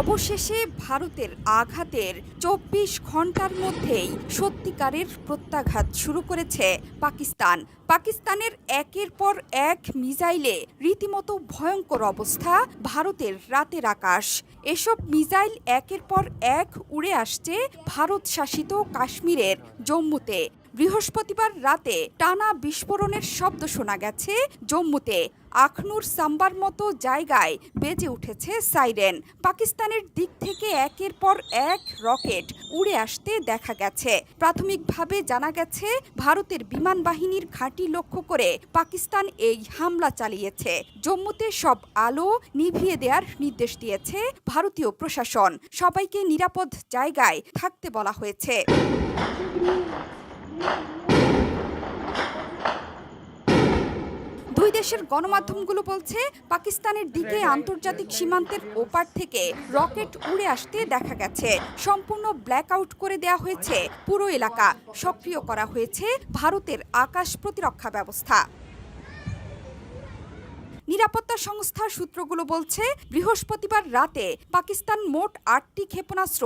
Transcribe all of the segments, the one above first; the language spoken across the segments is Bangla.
অবশেষে ভারতের আঘাতের চব্বিশ ঘণ্টার মধ্যেই সত্যিকারের প্রত্যাঘাত শুরু করেছে পাকিস্তান। পাকিস্তানের একের পর এক মিসাইলে রীতিমতো ভয়ঙ্কর অবস্থা ভারতের রাতের আকাশ। এসব মিসাইল একের পর এক উড়ে আসছে ভারত শাসিত কাশ্মীরের জম্মুতে। বৃহস্পতিবার রাতে টানা বিস্ফোরণের শব্দ শোনা গেছে জম্মুতে। আখনুর সাম্বার মতো জায়গায় বেজে উঠেছে সাইরেন। পাকিস্তানের দিক থেকে একের পর এক রকেট উড়ে আসতে দেখা গেছে। প্রাথমিকভাবে জানা গেছে, ভারতের বিমান বাহিনীর ঘাঁটি লক্ষ্য করে পাকিস্তান এই হামলা চালিয়েছে। জম্মুতে সব আলো নিভিয়ে দেওয়ার নির্দেশ দিয়েছে ভারতীয় প্রশাসন। সবাইকে নিরাপদ জায়গায় থাকতে বলা হয়েছে। দুই দেশের গণমাধ্যমগুলো বলছে, পাকিস্তানের দিকে আন্তর্জাতিক সীমান্তের ওপার থেকে রকেট উড়ে আসতে দেখা গেছে। সম্পূর্ণ ব্ল্যাক আউট করে দেওয়া হয়েছে পুরো এলাকা। সক্রিয় করা হয়েছে ভারতের আকাশ প্রতিরক্ষা ব্যবস্থা। নিরাপত্তা সংস্থার সূত্রগুলো বলছে, বৃহস্পতিবার রাতে পাকিস্তান মোট আটটি ক্ষেপণাস্ত্র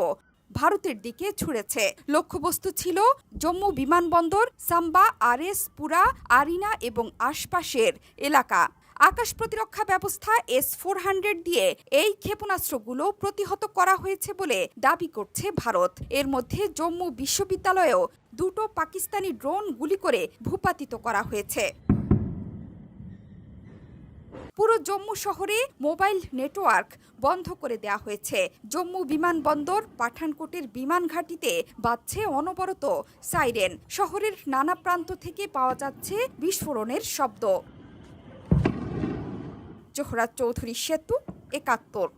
ভারতের দিকে ছুড়েছে। লক্ষ্যবস্তু ছিল জম্মু বিমানবন্দর, সাম্বা, আরএস, পুরা, আরিনা এবং আশপাশের এলাকা। আকাশ প্রতিরক্ষা ব্যবস্থা এস ফোর হান্ড্রেড দিয়ে এই ক্ষেপণাস্ত্রগুলো প্রতিহত করা হয়েছে বলে দাবি করছে ভারত। এর মধ্যে জম্মু বিশ্ববিদ্যালয়েও দুটো পাকিস্তানি ড্রোন গুলি করে ভূপাতিত করা হয়েছে। পুরো জম্মু শহরে মোবাইল নেটওয়ার্ক বন্ধ করে দেয়া হয়েছে। জম্মু বিমানবন্দর পাঠানকোটের বিমান ঘাটিতে বাজছে অনবরত সাইরেন। শহরের নানা প্রান্ত থেকে পাওয়া যাচ্ছে বিস্ফোরণের শব্দ। জোহরা চৌধুরী সেতু একাত্তর।